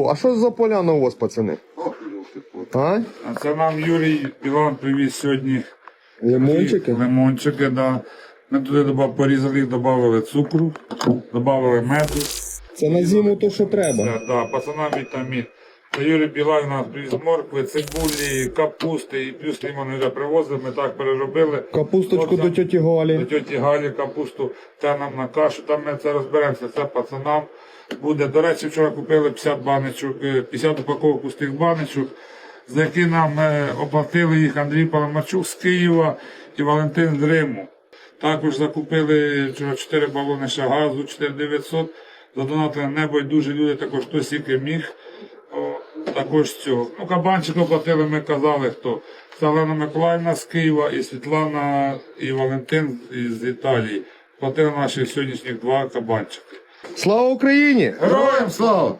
О, а що за поляна у вас, пацани? А? А це нам Юрій Іван привіз сьогодні Лимончики? лимончики, да. Ми туди доба- порізали їх, додали цукру, додали меду. Це на зиму то, що треба. Да, да, пацанам вітамін. Юрій Білай у нас привіз моркви, цибулі, капусти і плюс лимони вже привозили, ми так переробили. Капусточку От до тьоті До тьоті Галі капусту, та нам на кашу, там ми це розберемося, це пацанам буде. До речі, вчора купили 50 баночок, е, 50 упаковок пустих баночок, за які нам е, оплатили їх Андрій Паламарчук з Києва і Валентин з Риму. Також закупили вчора 4 балони ще газу, 4900. Задонатили небайдужі люди, також хто скільки міг. Також цього. Ну, кабанчик оплатили, ми казали, хто. Це Олена Миколаївна з Києва і Світлана і Валентин з Італії. Платили наших сьогоднішніх два кабанчики. Слава Україні! Героям слава!